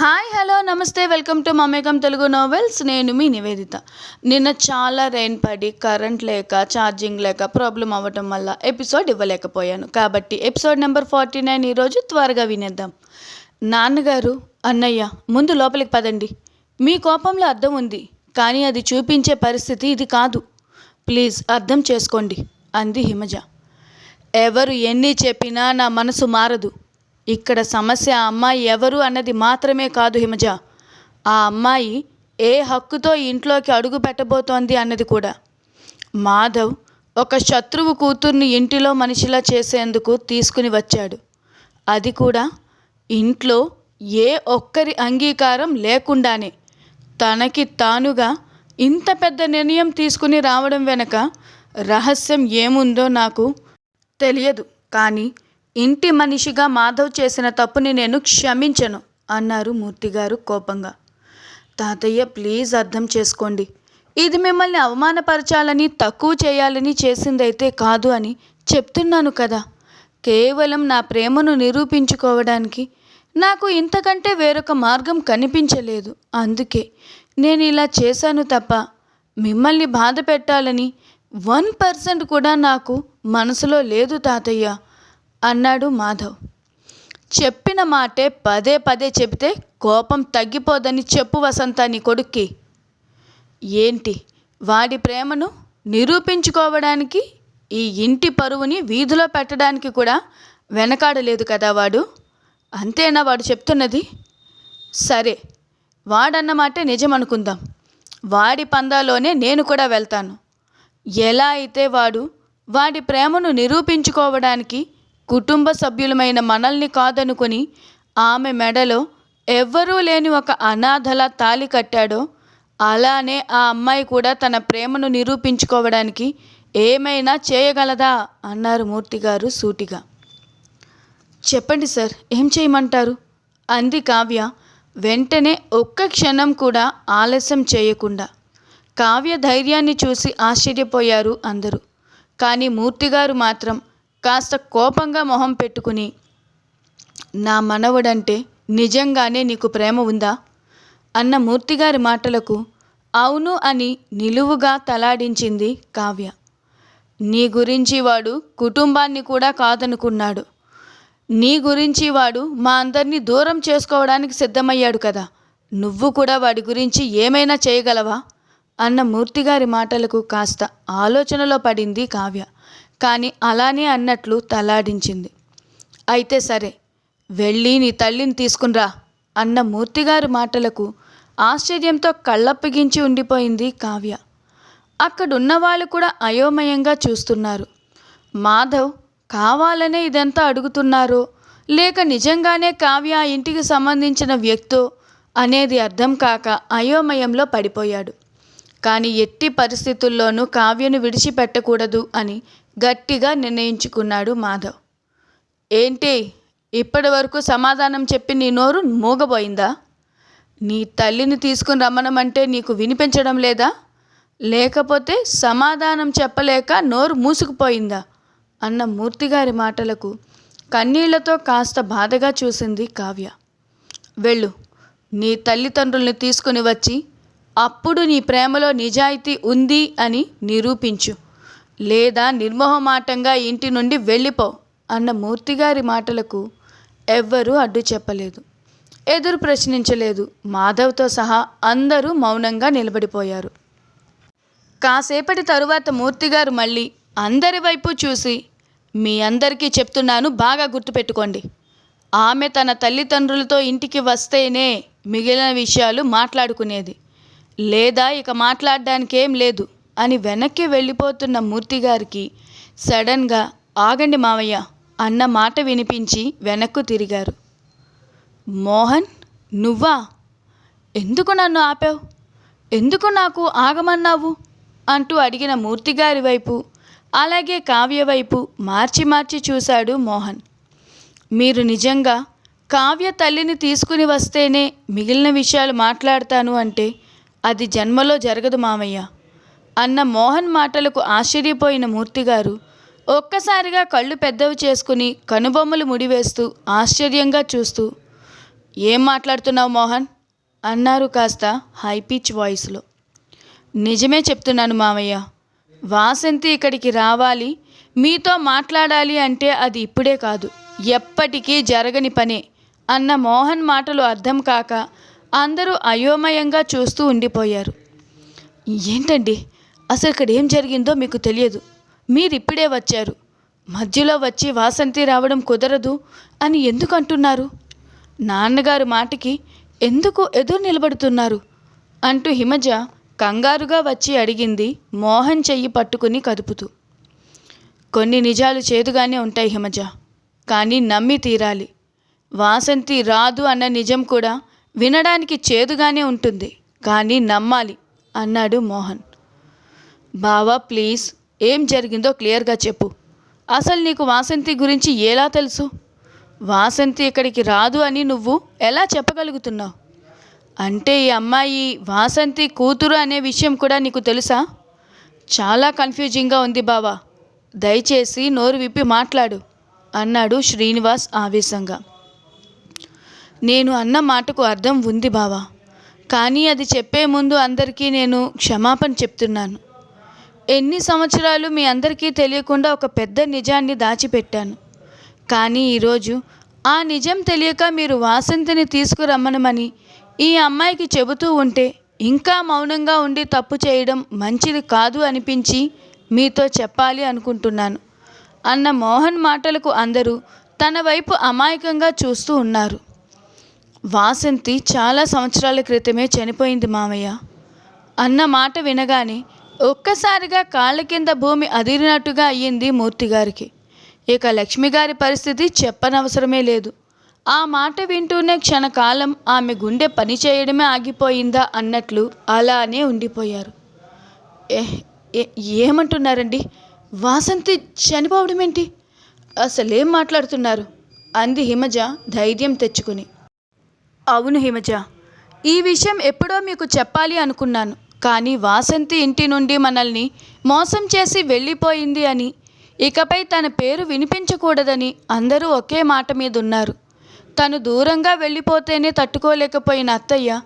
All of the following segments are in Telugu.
హాయ్ హలో నమస్తే welcome to Mamekam Telugu novels నేను మీ నివేదిత. నిన్న చాలా రెయిన్ పడి కరెంట్ లేక ఛార్జింగ్ లేక ప్రాబ్లం అవ్వటం వల్ల ఎపిసోడ్ ఇవ్వలేకపోయాను. కాబట్టి ఎపిసోడ్ నెంబర్ ఫార్టీ నైన్ ఈరోజు త్వరగా వినేద్దాం. నాన్నగారు అన్నయ్య ముందు లోపలికి పదండి. మీ కోపంలో అర్థం ఉంది కానీ అది చూపించే పరిస్థితి ఇది కాదు. ప్లీజ్ అర్థం చేసుకోండి అంది హిమజ. ఎవరు ఎన్ని చెప్పినా నా మనసు మారదు. ఇక్కడ సమస్య ఆ అమ్మాయి ఎవరు అన్నది మాత్రమే కాదు హిమజ. ఆ అమ్మాయి ఏ హక్కుతో ఇంట్లోకి అడుగు పెట్టబోతోంది అన్నది కూడా. మాధవ్ ఒక శత్రువు కూతుర్ని ఇంటిలో మనిషిలా చేసేందుకు తీసుకుని వచ్చాడు. అది కూడా ఇంట్లో ఏ ఒక్కరి అంగీకారం లేకుండానే. తనకి తానుగా ఇంత పెద్ద నిర్ణయం తీసుకుని రావడం వెనక రహస్యం ఏముందో నాకు తెలియదు. కానీ ఇంటి మనిషిగా మాధవ్ చేసిన తప్పుని నేను క్షమించను అన్నారు మూర్తిగారు కోపంగా. తాతయ్య ప్లీజ్ అర్థం చేసుకోండి. ఇది మిమ్మల్ని అవమానపరచాలని తక్కువ చేయాలని చేసిందైతే కాదు అని చెప్తున్నాను కదా. కేవలం నా ప్రేమను నిరూపించుకోవడానికి నాకు ఇంతకంటే వేరొక మార్గం కనిపించలేదు. అందుకే నేను ఇలా చేశాను తప్ప మిమ్మల్ని బాధ పెట్టాలని వన్ పర్సెంట్ కూడా నాకు మనసులో లేదు తాతయ్య. అన్నాడు మాధవ్. చెప్పిన మాటే పదే పదే చెబితే కోపం తగ్గిపోదని చెప్పు వసంత నీ కొడుక్కి. ఏంటి? వాడి ప్రేమను నిరూపించుకోవడానికి ఈ ఇంటి పరువుని వీధిలో పెట్టడానికి కూడా వెనకాడలేదు కదా వాడు? అంతేనా వాడు చెప్తున్నది? సరే వాడన్నమాటే నిజం అనుకుందాం వాడి పందాలోనే నేను కూడా వెళ్తాను. ఎలా అయితే వాడు వాడి ప్రేమను నిరూపించుకోవడానికి కుటుంబ సభ్యులమైన మనల్ని కాదనుకొని ఆమె మెడలో ఎవ్వరూ లేని ఒక అనాథల తాలి కట్టాడో అలానే ఆ అమ్మాయి కూడా తన ప్రేమను నిరూపించుకోవడానికి ఏమైనా చేయగలదా? అన్నారు మూర్తిగారు సూటిగా. చెప్పండి సార్ ఏం చేయమంటారు? అంది కావ్య. వెంటనే ఒక్క క్షణం కూడా ఆలస్యం చేయకుండా. కావ్య ధైర్యాన్ని చూసి ఆశ్చర్యపోయారు అందరూ. కానీ మూర్తిగారు మాత్రం కాస్త కోపంగా మొహం పెట్టుకుని నా మనవడంటే నిజంగానే నీకు ప్రేమ ఉందా? అన్న మూర్తిగారి మాటలకు అవును అని నిలువుగా తలాడించింది కావ్య. నీ గురించి వాడు కుటుంబాన్ని కూడా కాదనుకున్నాడు. నీ గురించి వాడు మా అందరినీ దూరం చేసుకోవడానికి సిద్ధమయ్యాడు కదా. నువ్వు కూడా వాడి గురించి ఏమైనా చేయగలవా? అన్న మూర్తిగారి మాటలకు కాస్త ఆలోచనలో పడింది కావ్య. కానీ అలానే అన్నట్లు తలాడించింది. అయితే సరే వెళ్ళి నీ తల్లిని తీసుకునిరా అన్న మూర్తిగారి మాటలకు ఆశ్చర్యంతో కళ్ళప్పగించి ఉండిపోయింది కావ్య. అక్కడున్న వాళ్ళు కూడా అయోమయంగా చూస్తున్నారు. మాధవ్ కావాలనే ఇదంతా అడుగుతున్నారో లేక నిజంగానే కావ్య ఆ ఇంటికి సంబంధించిన వ్యక్తో అనేది అర్థం కాక అయోమయంలో పడిపోయాడు. కానీ ఎట్టి పరిస్థితుల్లోనూ కావ్యను విడిచిపెట్టకూడదు అని గట్టిగా నిర్ణయించుకున్నాడు మాధవ్. ఏంటి? ఇప్పటి వరకు సమాధానం చెప్పి నీ నోరు మూగబోయిందా? నీ తల్లిని తీసుకుని రమ్మనమంటే నీకు వినిపించడం లేదా? లేకపోతే సమాధానం చెప్పలేక నోరు మూసుకుపోయిందా? అన్న మూర్తిగారి మాటలకు కన్నీళ్ళతో కాస్త బాధగా చూసింది కావ్య. వెళ్ళు నీ తల్లిదండ్రుల్ని తీసుకుని వచ్చి అప్పుడు నీ ప్రేమలో నిజాయితీ ఉంది అని నిరూపించు. లేదా నిర్మోహమాటంగా ఇంటి నుండి వెళ్ళిపో అన్న మూర్తిగారి మాటలకు ఎవ్వరూ అడ్డు చెప్పలేదు. ఎదురు ప్రశ్నించలేదు. మాధవ్తో సహా అందరూ మౌనంగా నిలబడిపోయారు. కాసేపటి తరువాత మూర్తిగారు మళ్ళీ అందరి వైపు చూసి మీ అందరికీ చెప్తున్నాను బాగా గుర్తుపెట్టుకోండి. ఆమె తన తల్లిదండ్రులతో ఇంటికి వస్తేనే మిగిలిన విషయాలు మాట్లాడుకునేది. లేదా ఇక మాట్లాడడానికి ఏం లేదు. అని వెనక్కి వెళ్ళిపోతున్న మూర్తిగారికి సడన్గా ఆగండి మావయ్య అన్న మాట వినిపించి వెనక్కు తిరిగారు. మోహన్ నువ్వా? ఎందుకు నన్ను ఆపావు? ఎందుకు నాకు ఆగమన్నావు? అంటూ అడిగిన మూర్తిగారి వైపు అలాగే కావ్య వైపు మార్చి మార్చి చూశాడు మోహన్. మీరు నిజంగా కావ్య తల్లిని తీసుకుని వస్తేనే మిగిలిన విషయాలు మాట్లాడతాను అంటే అది జన్మలో జరగదు మామయ్య అన్న మోహన్ మాటలకు ఆశ్చర్యపోయిన మూర్తిగారు. ఒక్కసారిగా కళ్ళు పెద్దవి చేసుకుని కనుబొమ్మలు ముడివేస్తూ ఆశ్చర్యంగా చూస్తూ ఏం మాట్లాడుతున్నావు మోహన్? అన్నారు కాస్త హై పిచ్ వాయిస్లో. నిజమే చెప్తున్నాను మామయ్య వాసంతి ఇక్కడికి రావాలి. మీతో మాట్లాడాలి అంటే అది ఇప్పుడే కాదు. ఎప్పటికీ జరగని పనే అన్న మోహన్ మాటలు అర్థం కాక అందరూ అయోమయంగా చూస్తూ ఉండిపోయారు. ఏంటండి? అసలు ఇక్కడ ఏం జరిగిందో మీకు తెలియదు. మీరు ఇప్పుడే వచ్చారు. మధ్యలో వచ్చి వాసంతి రావడం కుదరదు అని ఎందుకు అంటున్నారు? నాన్నగారు మాటకి ఎందుకు ఎదురు నిలబడుతున్నారు? అంటూ హిమజ కంగారుగా వచ్చి అడిగింది మోహన్ చెయ్యి పట్టుకుని కదుపుతూ. కొన్ని నిజాలు చేదుగానే ఉంటాయి హిమజ కానీ నమ్మి తీరాలి. వాసంతి రాదు అన్న నిజం కూడా వినడానికి చేదుగానే ఉంటుంది కానీ నమ్మాలి అన్నాడు మోహన్. బావా ప్లీజ్ ఏం జరిగిందో క్లియర్గా చెప్పు. అసలు నీకు వాసంతి గురించి ఎలా తెలుసు? వాసంతి ఇక్కడికి రాదు అని నువ్వు ఎలా చెప్పగలుగుతున్నావు? అంటే ఈ అమ్మాయి వాసంతి కూతురు అనే విషయం కూడా నీకు తెలుసా? చాలా కన్ఫ్యూజింగ్గా ఉంది బావా. దయచేసి నోరు విప్పి మాట్లాడు అన్నాడు శ్రీనివాస్ ఆవేశంగా. నేను అన్న మాటకు అర్థం ఉంది బావా. కానీ అది చెప్పే ముందు అందరికీ నేను క్షమాపణ చెప్తున్నాను. ఎన్ని సంవత్సరాలు మీ అందరికీ తెలియకుండా ఒక పెద్ద నిజాన్ని దాచిపెట్టాను. కానీ ఈరోజు ఆ నిజం తెలియక మీరు వాసంతిని తీసుకురమ్మనమని ఈ అమ్మాయికి చెబుతూ ఉంటే ఇంకా మౌనంగా ఉండి తప్పు చేయడం మంచిది కాదు అనిపించి మీతో చెప్పాలి అనుకుంటున్నాను. అన్న మోహన్ మాటలకు అందరూ తన వైపు అమాయకంగా చూస్తూ ఉన్నారు. వాసంతి చాలా సంవత్సరాల క్రితమే చనిపోయింది మామయ్య అన్న మాట వినగానే ఒక్కసారిగా కాళ్ళ కింద భూమి అదిరినట్టుగా అయ్యింది మూర్తిగారికి ఇక లక్ష్మిగారి పరిస్థితి చెప్పనవసరమే లేదు. ఆ మాట వింటూనే క్షణకాలం ఆమె గుండె పని చేయడమే ఆగిపోయిందా అన్నట్లు అలానే ఉండిపోయారు. ఏమంటున్నారండి? వాసంతి చనిపోవడం ఏంటి అసలేం మాట్లాడుతున్నారు? అంది హిమజ ధైర్యం తెచ్చుకుని. అవును హిమజ ఈ విషయం ఎప్పుడో మీకు చెప్పాలి అనుకున్నాను. కానీ వాసంతి ఇంటి నుండి మనల్ని మోసం చేసి వెళ్ళిపోయింది అని ఇకపై తన పేరు వినిపించకూడదని అందరూ ఒకే మాట మీద ఉన్నారు తను దూరంగా వెళ్ళిపోతేనే తట్టుకోలేకపోయిన అత్తయ్య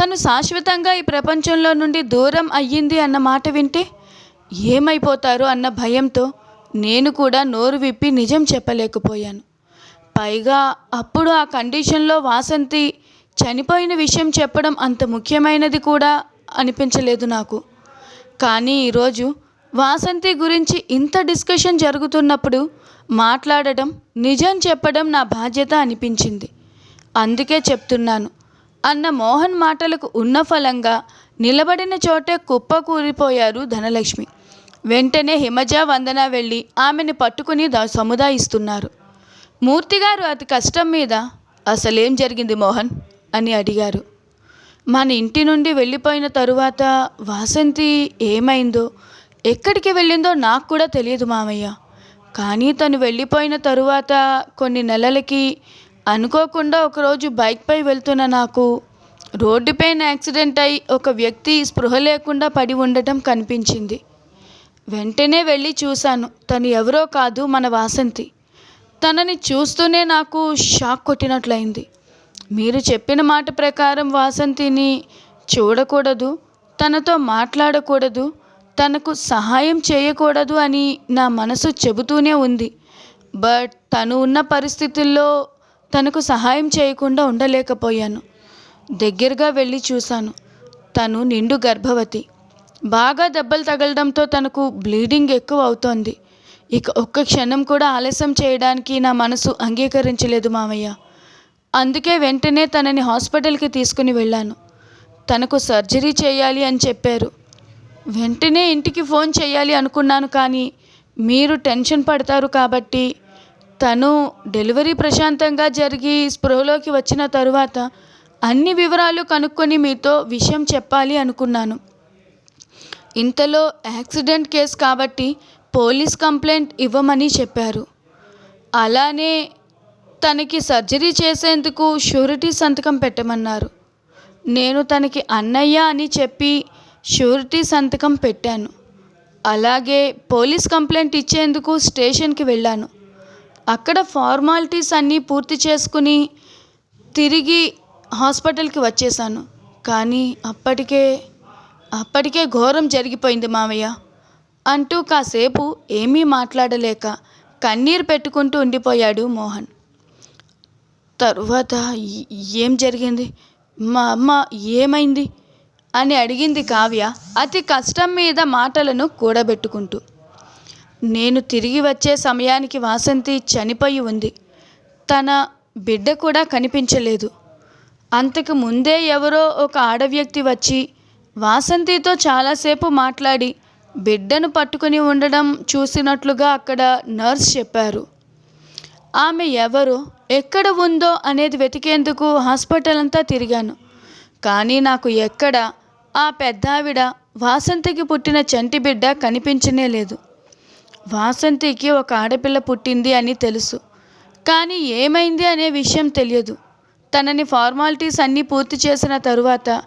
తను శాశ్వతంగా ఈ ప్రపంచంలో నుండి దూరం అయ్యింది అన్న మాట వింటే ఏమైపోతారు అన్న భయంతో నేను కూడా నోరు విప్పి నిజం చెప్పలేకపోయాను. పైగా అప్పుడు ఆ కండిషన్లో వాసంతి చనిపోయిన విషయం చెప్పడం అంత ముఖ్యమైనది కూడా అనిపించలేదు నాకు. కానీ ఈరోజు వాసంతి గురించి ఇంత డిస్కషన్ జరుగుతున్నప్పుడు మాట్లాడడం నిజం చెప్పడం నా బాధ్యత అనిపించింది. అందుకే చెప్తున్నాను. అన్న మోహన్ మాటలకు ఉన్న ఫలంగా నిలబడిన చోటే కుప్ప కూలిపోయారు ధనలక్ష్మి. వెంటనే హిమజ వందన వెళ్ళి ఆమెను పట్టుకుని సముదాయిస్తున్నారు. మూర్తిగారు అతి కష్టం మీద అసలేం జరిగింది మోహన్? అని అడిగారు. మన ఇంటి నుండి వెళ్ళిపోయిన తరువాత వాసంతి ఏమైందో ఎక్కడికి వెళ్ళిందో నాకు కూడా తెలియదు మామయ్య. కానీ తను వెళ్ళిపోయిన తరువాత కొన్ని నెలలకి అనుకోకుండా ఒకరోజు బైక్పై వెళ్తున్న నాకు రోడ్డుపైన యాక్సిడెంట్ అయి ఒక వ్యక్తి స్పృహ లేకుండా పడి ఉండటం కనిపించింది. వెంటనే వెళ్ళి చూశాను. తను ఎవరో కాదు మన వాసంతి. తనని చూస్తూనే నాకు షాక్ కొట్టినట్లయింది. మీరు చెప్పిన మాట ప్రకారం వాసంతిని చూడకూడదు తనతో మాట్లాడకూడదు తనకు సహాయం చేయకూడదు అని నా మనసు చెబుతూనే ఉంది. బట్ తను ఉన్న పరిస్థితుల్లో తనకు సహాయం చేయకుండా ఉండలేకపోయాను. దగ్గరగా వెళ్ళి చూశాను. తను నిండు గర్భవతి. బాగా దెబ్బలు తగలడంతో తనకు బ్లీడింగ్ ఎక్కువ అవుతోంది. ఇక ఒక్క క్షణం కూడా ఆలస్యం చేయడానికి నా మనసు అంగీకరించలేదు మామయ్య. అందుకే వెంటనే తనని హాస్పిటల్కి తీసుకుని వెళ్ళాను. తనకు సర్జరీ చేయాలి అని చెప్పారు. వెంటనే ఇంటికి ఫోన్ చేయాలి అనుకున్నాను కానీ మీరు టెన్షన్ పడతారు కాబట్టి తను డెలివరీ ప్రశాంతంగా జరిగి స్పృహలోకి వచ్చిన తరువాత అన్ని వివరాలు కనుక్కొని మీతో విషయం చెప్పాలి అనుకున్నాను. ఇంతలో యాక్సిడెంట్ కేసు కాబట్టి పోలీస్ కంప్లైంట్ ఇవ్వమని చెప్పారు. అలానే తనకి సర్జరీ చేసేందుకు షూరిటీ సంతకం పెట్టమన్నారు. నేను తనకి అన్నయ్య అని చెప్పి షూరిటీ సంతకం పెట్టాను. అలాగే పోలీస్ కంప్లైంట్ ఇచ్చేందుకు స్టేషన్కి వెళ్ళాను. అక్కడ ఫార్మాలిటీస్ అన్నీ పూర్తి చేసుకుని తిరిగి హాస్పిటల్కి వచ్చేసాను. కానీ అప్పటికే అప్పటికే ఘోరం జరిగిపోయింది మావయ్య అంటూ కాసేపు ఏమీ మాట్లాడలేక కన్నీరు పెట్టుకుంటూ ఉండిపోయాడు మోహన్. తర్వాత ఏం జరిగింది? మా అమ్మ ఏమైంది? అని అడిగింది కావ్య అతి కష్టం మీద మాటలను కూడబెట్టుకుంటూ. నేను తిరిగి వచ్చే సమయానికి వాసంతి చనిపోయి ఉంది. తన బిడ్డ కూడా కనిపించలేదు. అంతకు ముందే ఎవరో ఒక ఆడవ్యక్తి వచ్చి వాసంతితో చాలాసేపు మాట్లాడి బిడ్డను పట్టుకుని ఉండడం చూసినట్లుగా అక్కడ నర్స్ చెప్పారు. ఆమె ఎవరు? ఎక్కడ ఉందో అనేది వెతికేందుకు హాస్పిటల్ అంతా తిరిగాను. కానీ నాకు ఎక్కడ ఆ పెద్దావిడ వాసంతికి పుట్టిన చంటి బిడ్డ కనిపించనే లేదు. వాసంతికి ఒక ఆడపిల్ల పుట్టింది అని తెలుసు. కానీ ఏమైంది అనే విషయం తెలియదు. తనని ఫార్మాలిటీస్ అన్నీ పూర్తి చేసిన తరువాత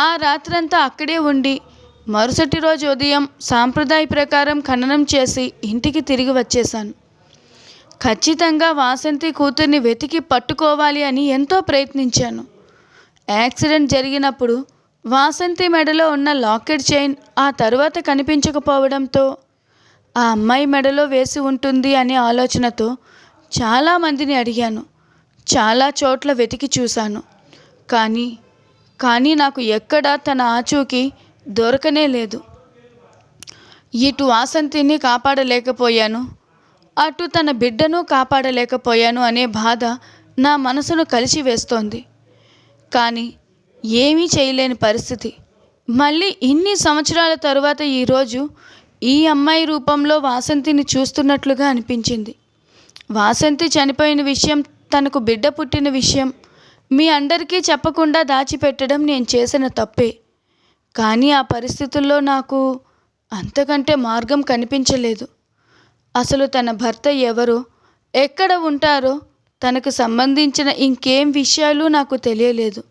ఆ రాత్రంతా అక్కడే ఉండి మరుసటి రోజు ఉదయం సాంప్రదాయ ప్రకారం ఖననం చేసి ఇంటికి తిరిగి వచ్చేశాను. ఖచ్చితంగా వాసంతి కూతుర్ని వెతికి పట్టుకోవాలి అని ఎంతో ప్రయత్నించాను. యాక్సిడెంట్ జరిగినప్పుడు వాసంతి మెడలో ఉన్న లాకెట్ చైన్ ఆ తర్వాత కనిపించకపోవడంతో ఆ అమ్మాయి మెడలో వేసి ఉంటుంది అనే ఆలోచనతో చాలామందిని అడిగాను. చాలా చోట్ల వెతికి చూశాను. కానీ కానీ నాకు ఎక్కడా తన ఆచూకీ దొరకనే లేదు. ఇటు వాసంతిని కాపాడలేకపోయాను. అటు తన బిడ్డను కాపాడలేకపోయాను అనే బాధ నా మనసును కలిసి వేస్తోంది. కానీ ఏమీ చేయలేని పరిస్థితి. మళ్ళీ ఇన్ని సంవత్సరాల తరువాత ఈరోజు ఈ అమ్మాయి రూపంలో వాసంతిని చూస్తున్నట్లుగా అనిపించింది. వాసంతి చనిపోయిన విషయం తనకు బిడ్డ పుట్టిన విషయం మీ అందరికీ చెప్పకుండా దాచిపెట్టడం నేను చేసిన తప్పే. కానీ ఆ పరిస్థితుల్లో నాకు అంతకంటే మార్గం కనిపించలేదు. అసలు తన భర్త ఎవరో? ఎక్కడ ఉంటారో? తనకు సంబంధించిన ఇంకేం విషయాలు నాకు తెలియలేదు.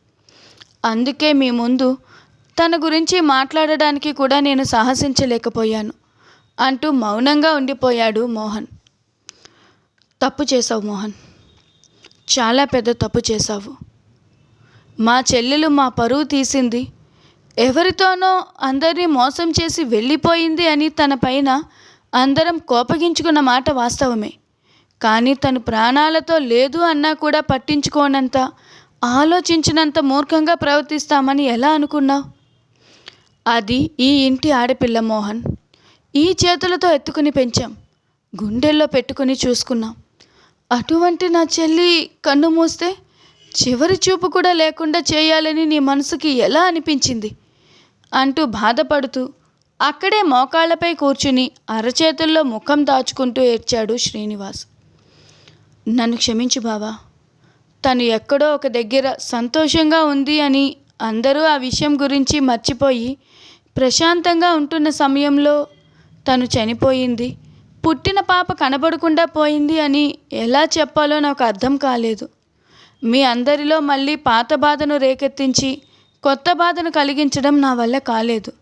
అందుకే మీ ముందు తన గురించి మాట్లాడడానికి కూడా నేను సాహసించలేకపోయాను అంటూ మౌనంగా ఉండిపోయాడు మోహన్. తప్పు చేసావు మోహన్. చాలా పెద్ద తప్పు చేశావు. మా చెల్లెలు మా పరువు తీసింది. ఎవరితోనో అందరినీ మోసం చేసి వెళ్ళిపోయింది అని తన పైన అందరం కోపగించుకున్న మాట వాస్తవమే. కానీ తను ప్రాణాలతో లేదు అన్నా కూడా పట్టించుకోనంత ఆలోచించినంత మూర్ఖంగా ప్రవర్తిస్తామని ఎలా అనుకున్నావు? అది ఈ ఇంటి ఆడపిల్ల మోహన్. ఈ చేతులతో ఎత్తుకుని పెంచాం. గుండెల్లో పెట్టుకుని చూసుకున్నాం. అటువంటి నా చెల్లి కన్ను మూస్తే చివరి చూపు కూడా లేకుండా చేయాలని నీ మనసుకి ఎలా అనిపించింది? అంటూ బాధపడుతూ అక్కడే మోకాళ్ళపై కూర్చుని అరచేతుల్లో ముఖం దాచుకుంటూ ఏడ్చాడు శ్రీనివాస్. నన్ను క్షమించు బావా. తను ఎక్కడో ఒక దగ్గర సంతోషంగా ఉంది అని అందరూ ఆ విషయం గురించి మర్చిపోయి ప్రశాంతంగా ఉంటున్న సమయంలో తను చనిపోయింది. పుట్టిన పాప కనబడకుండా పోయింది అని ఎలా చెప్పాలో నాకు అర్థం కాలేదు. మీ అందరిలో మళ్ళీ పాత బాధను రేకెత్తించి కొత్త బాధను కలిగించడం నా వల్ల కాలేదు.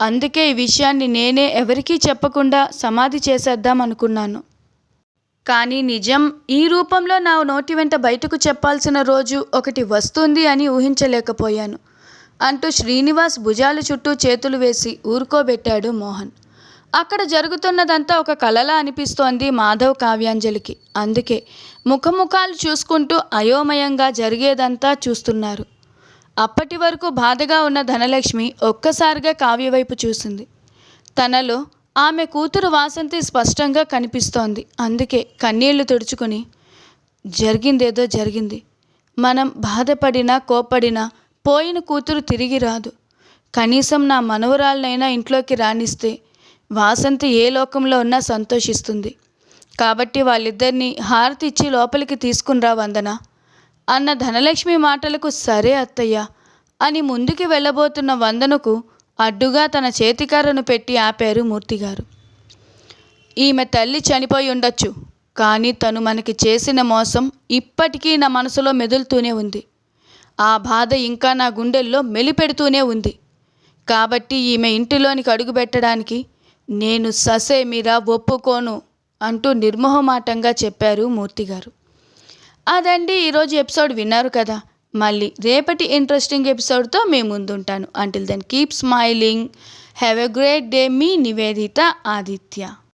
అందుకే ఈ విషయాన్ని నేనే ఎవరికీ చెప్పకుండా సమాధి చేసేద్దాం అనుకున్నాను. కానీ నిజం ఈ రూపంలో నా నోటి వెంట బయటకు చెప్పాల్సిన రోజు ఒకటి వస్తుంది అని ఊహించలేకపోయాను. అంటూ శ్రీనివాస్ భుజాల చుట్టూ చేతులు వేసి ఊరుకోబెట్టాడు మోహన్. అక్కడ జరుగుతున్నదంతా ఒక కలలా అనిపిస్తోంది మాధవ్ కావ్యాంజలికి. అందుకే ముఖముఖాలు చూసుకుంటూ అయోమయంగా జరిగేదంతా చూస్తున్నారు. అప్పటి వరకు బాధగా ఉన్న ధనలక్ష్మి ఒక్కసారిగా కావ్య వైపు చూసింది. తనలో ఆమె కూతురు వాసంతి స్పష్టంగా కనిపిస్తోంది. అందుకే కన్నీళ్ళు తుడుచుకుని జరిగిందేదో జరిగింది. మనం బాధపడినా కోపడినా పోయిన కూతురు తిరిగి రాదు. కనీసం నా మనవరాలనైనా ఇంట్లోకి రాణిస్తే వాసంతి ఏ లోకంలో ఉన్నా సంతోషిస్తుంది. కాబట్టి వాళ్ళిద్దరినీ హారతి ఇచ్చి లోపలికి తీసుకునిరా వందన? అన్న ధనలక్ష్మి మాటలకు సరే అత్తయ్య. అని ముందుకి వెళ్ళబోతున్న వందనకు అడ్డుగా తన చేతికర్రను పెట్టి ఆపారు మూర్తిగారు. ఈమె తల్లి చనిపోయి ఉండొచ్చు కానీ తను మనకి చేసిన మోసం ఇప్పటికీ నా మనసులో మెదులుతూనే ఉంది. ఆ బాధ ఇంకా నా గుండెల్లో మెలిపెడుతూనే ఉంది. కాబట్టి ఈమె ఇంటిలోనికి అడుగుపెట్టడానికి నేను ససేమిరా ఒప్పుకోను అంటూ నిర్మోహమాటంగా చెప్పారు మూర్తిగారు. అదండి ఈరోజు ఎపిసోడ్ విన్నారు కదా. మళ్ళీ రేపటి ఇంట్రెస్టింగ్ ఎపిసోడ్తో మేము ముందుంటాను. Until then keep smiling have a great day me Nivedita Aditya.